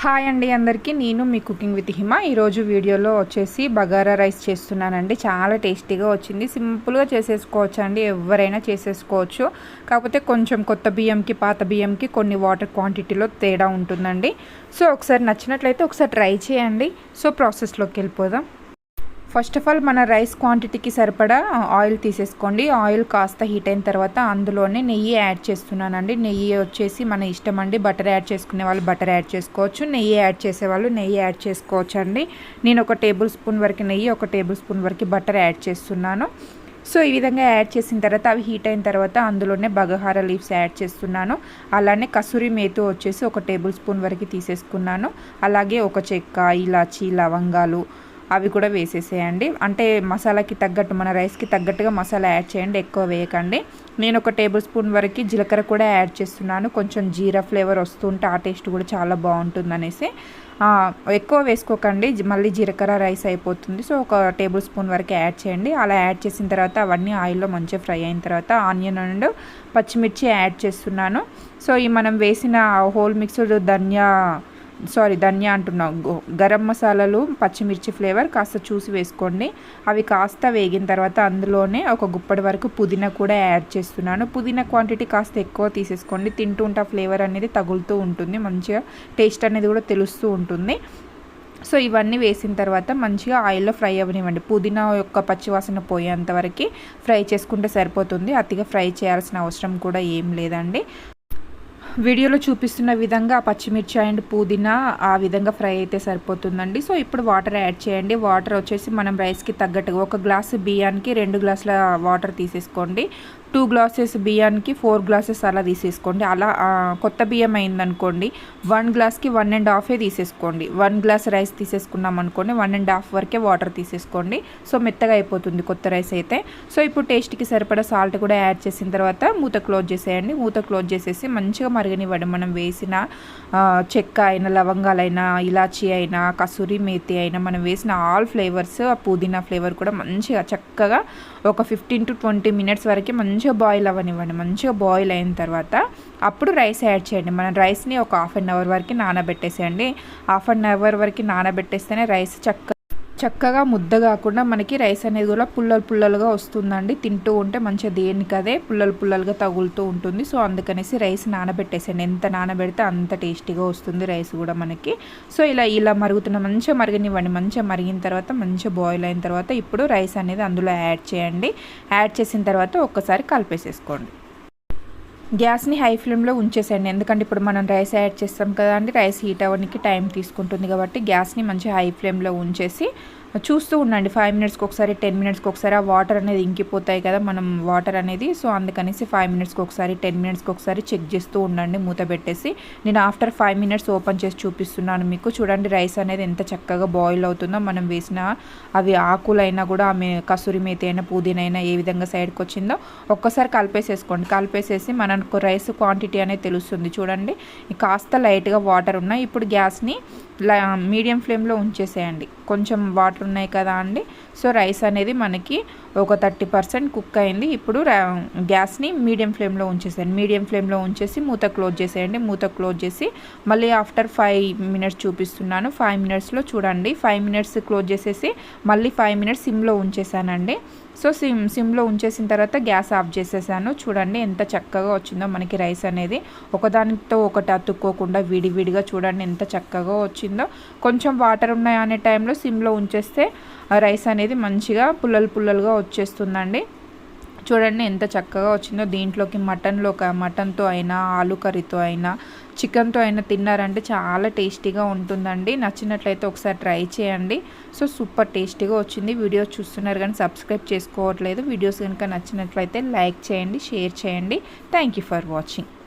Hi అండి అందరికీ. నేను మీ కుకింగ్ విత్ హిమ. ఈరోజు వీడియోలో వచ్చేసి బగారా రైస్ చేస్తున్నానండి. చాలా టేస్టీగా వచ్చింది. సింపుల్గా చేసేసుకోవచ్చు అండి ఎవరైనా చేసేసుకోవచ్చు. కాకపోతే కొంచెం కొత్త బియ్యంకి పాత బియ్యంకి కొన్ని వాటర్ క్వాంటిటీలో తేడా ఉంటుందండి. సో ఒకసారి నచ్చినట్లయితే ఒకసారి ట్రై చేయండి. సో ప్రాసెస్లోకి వెళ్ళిపోదాం. ఫస్ట్ ఆఫ్ ఆల్ మన రైస్ క్వాంటిటీకి సరిపడా ఆయిల్ తీసేసుకోండి. ఆయిల్ కాస్త హీట్ అయిన తర్వాత అందులోనే నెయ్యి యాడ్ చేస్తున్నానండి. నెయ్యి వచ్చేసి మన ఇష్టం అండి. బటర్ యాడ్ చేసుకునే వాళ్ళు బటర్ యాడ్ చేసుకోవచ్చు. నెయ్యి యాడ్ చేసేవాళ్ళు నెయ్యి యాడ్ చేసుకోవచ్చు అండి నేను ఒక టేబుల్ స్పూన్ వరకు నెయ్యి ఒక టేబుల్ స్పూన్ వరకు బటర్ యాడ్ చేస్తున్నాను. సో ఈ విధంగా యాడ్ చేసిన తర్వాత అవి హీట్ అయిన తర్వాత అందులోనే బగహార లీవ్స్ యాడ్ చేస్తున్నాను. అలానే కసూరి మేతు వచ్చేసి ఒక టేబుల్ స్పూన్ వరకు తీసేసుకున్నాను. అలాగే ఒక చెక్క ఇలాచి లవంగాలు అవి కూడా వేసేసేయండి. అంటే మసాలాకి తగ్గట్టు మన రైస్కి తగ్గట్టుగా మసాలా యాడ్ చేయండి ఎక్కువ వేయకండి. నేను ఒక టేబుల్ స్పూన్ వరకు జీలకర్ర కూడా యాడ్ చేస్తున్నాను. కొంచెం జీరా ఫ్లేవర్ వస్తుంటే ఆ టేస్ట్ కూడా చాలా బాగుంటుంది అనేసి ఎక్కువ వేసుకోకండి. మళ్ళీ జీలకర్ర రైస్ అయిపోతుంది. సో ఒక టేబుల్ స్పూన్ వరకు యాడ్ చేయండి. అలా యాడ్ చేసిన తర్వాత అవన్నీ ఆయిల్లో మంచిగా ఫ్రై అయిన తర్వాత ఆనియన్ అండ్ పచ్చిమిర్చి యాడ్ చేస్తున్నాను. సో ఈ మనం వేసిన హోల్ మిక్స్డ్ ధనియా సారీ ధనియా అంటున్నాం గరం మసాలాలు పచ్చిమిర్చి ఫ్లేవర్ కాస్త చూసి వేసుకోండి. అవి కాస్త వేగిన తర్వాత అందులోనే ఒక గుప్పటి వరకు పుదీనా కూడా యాడ్ చేస్తున్నాను. పుదీనా క్వాంటిటీ కాస్త ఎక్కువ తీసేసుకోండి. తింటూ ఉంటే ఫ్లేవర్ అనేది తగులుతూ ఉంటుంది. మంచిగా టేస్ట్ అనేది కూడా తెలుస్తూ ఉంటుంది. సో ఇవన్నీ వేసిన తర్వాత మంచిగా ఆయిల్లో ఫ్రై అవ్వనివ్వండి. పుదీనా యొక్క పచ్చివాసన పోయేంతవరకు ఫ్రై చేసుకుంటే సరిపోతుంది. అతిగా ఫ్రై చేయాల్సిన అవసరం కూడా ఏం లేదండి. వీడియోలో చూపిస్తున్న విధంగా పచ్చిమిర్చి అండ్ పుదీనా ఆ విధంగా ఫ్రై అయితే సరిపోతుందండి. సో ఇప్పుడు వాటర్ యాడ్ చేయండి. వాటర్ వచ్చేసి మనం రైస్కి తగ్గట్టుగా ఒక గ్లాసు బియ్యానికి రెండు గ్లాసుల వాటర్ తీసేసుకోండి. టూ గ్లాసెస్ బియ్యానికి ఫోర్ గ్లాసెస్ అలా తీసేసుకోండి. అలా కొత్త బియ్యం అయిందనుకోండి వన్ గ్లాస్కి వన్ అండ్ హాఫే తీసేసుకోండి. వన్ గ్లాస్ రైస్ తీసేసుకున్నాం అనుకోండి వన్ అండ్ హాఫ్ వరకే వాటర్ తీసేసుకోండి. సో మెత్తగా అయిపోతుంది కొత్త రైస్ అయితే. సో ఇప్పుడు టేస్ట్కి సరిపడా సాల్ట్ కూడా యాడ్ చేసిన తర్వాత మూత క్లోజ్ చేసేయండి. మూత క్లోజ్ చేసేసి మంచిగా మరగనివ్వండి. మనం వేసిన చెక్క అయినా లవంగాలైనా ఇలాచీ అయినా కసూరి మేతి అయినా మనం వేసిన ఆల్ ఫ్లేవర్స్ ఆ పుదీనా ఫ్లేవర్ కూడా మంచిగా చక్కగా ఒక ఫిఫ్టీన్ టు ట్వంటీ మినిట్స్ వరకు మంచి మంచిగా బాయిల్ అవ్వనివ్వండి. మంచిగా బాయిల్ అయిన తర్వాత అప్పుడు రైస్ యాడ్ చేయండి. మనం రైస్ని ఒక హాఫ్ అన్ అవర్ వరకు నానబెట్టేసేయండి. హాఫ్ అన్ అవర్ వరకు నానబెట్టేస్తేనే రైస్ చక్క చక్కగా ముద్ద కాకుండా మనకి రైస్ అనేది కూడా పుల్లలు పుల్లలుగా వస్తుందండి. తింటూ ఉంటే మంచిగా దేనికదే పుల్లలు పుల్లలుగా తగులుతూ ఉంటుంది. సో అందుకనేసి రైస్ నానబెట్టేసాను ఎంత నానబెడితే అంత టేస్టీగా వస్తుంది రైస్ కూడా మనకి. సో ఇలా ఇలా మరుగుతున్న మంచిగా మరగనివ్వండి. మంచిగా మరిగిన తర్వాత మంచిగా బాయిల్ అయిన తర్వాత ఇప్పుడు రైస్ అనేది అందులో యాడ్ చేయండి. యాడ్ చేసిన తర్వాత ఒక్కసారి కలిపేసేసుకోండి. గ్యాస్ని హై ఫ్లేమ్లో ఉంచేసేయండి. ఎందుకంటే ఇప్పుడు మనం రైస్ యాడ్ చేస్తాం కదా అండి రైస్ హీట్ అవ్వడానికి టైం తీసుకుంటుంది కాబట్టి గ్యాస్ని మంచి హై ఫ్లేమ్లో ఉంచేసి చూస్తూ ఉండండి. ఫైవ్ మినిట్స్కి ఒకసారి టెన్ మినిట్స్కి ఒకసారి ఆ వాటర్ అనేది ఇంకిపోతాయి కదా మనం వాటర్ అనేది. సో అందుకనేసి ఫైవ్ మినిట్స్కి ఒకసారి టెన్ మినిట్స్కి ఒకసారి చెక్ చేస్తూ ఉండండి మూత పెట్టేసి. నేను ఆఫ్టర్ ఫైవ్ మినిట్స్ ఓపెన్ చేసి చూపిస్తున్నాను మీకు. చూడండి రైస్ అనేది ఎంత చక్కగా బాయిల్ అవుతుందో. మనం వేసిన అవి ఆకులైనా కూడా ఆమె కసూరి మేతి అయినా పుదీనైనా ఏ విధంగా సైడ్కి వచ్చిందో ఒక్కసారి కలిపేసేసుకోండి. కలిపేసేసి మనకు రైస్ క్వాంటిటీ అనేది తెలుస్తుంది. చూడండి కాస్త లైట్గా వాటర్ ఉన్నాయి ఇప్పుడు గ్యాస్ని మీడియం ఫ్లేమ్లో ఉంచేసేయండి. కొంచెం వాటర్ ఉన్నాయి కదా అండి. సో రైస్ అనేది మనకి ఒక థర్టీ పర్సెంట్ కుక్ అయింది. ఇప్పుడు గ్యాస్ని మీడియం ఫ్లేమ్లో ఉంచేసేయండి. మీడియం ఫ్లేమ్లో ఉంచేసి మూత క్లోజ్ చేసేయండి. మూత క్లోజ్ చేసి మళ్ళీ ఆఫ్టర్ ఫైవ్ మినిట్స్ చూపిస్తున్నాను. ఫైవ్ మినిట్స్లో చూడండి. ఫైవ్ మినిట్స్ క్లోజ్ చేసేసి మళ్ళీ ఫైవ్ మినిట్స్ సిమ్లో ఉంచేసానండి. సో సిమ్ సిమ్లో ఉంచేసిన తర్వాత గ్యాస్ ఆఫ్ చేసేసాను. చూడండి ఎంత చక్కగా వచ్చిందో మనకి రైస్ అనేది. ఒకదానితో ఒకటి అతుక్కోకుండా విడివిడిగా చూడండి ఎంత చక్కగా వచ్చిందో. కొంచెం వాటర్ ఉన్నాయి అనే టైంలో సిమ్లో ఉంచేస్తే రైస్ అనేది మంచిగా పుల్లలు పుల్లలుగా వచ్చేస్తుందండి. చూడండి ఎంత చక్కగా వచ్చిందో. దీంట్లోకి మటన్లో మటన్తో అయినా ఆలు కర్రీతో అయినా చికెన్తో అయినా తిన్నారంటే చాలా టేస్టీగా ఉంటుందండి. నచ్చినట్లయితే ఒకసారి ట్రై చేయండి. సో సూపర్ టేస్టీగా వచ్చింది. వీడియోస్ చూస్తున్నారు కానీ సబ్స్క్రైబ్ చేసుకోవట్లేదు. వీడియోస్ కనుక నచ్చినట్లయితే లైక్ చేయండి షేర్ చేయండి. Thank you for watching.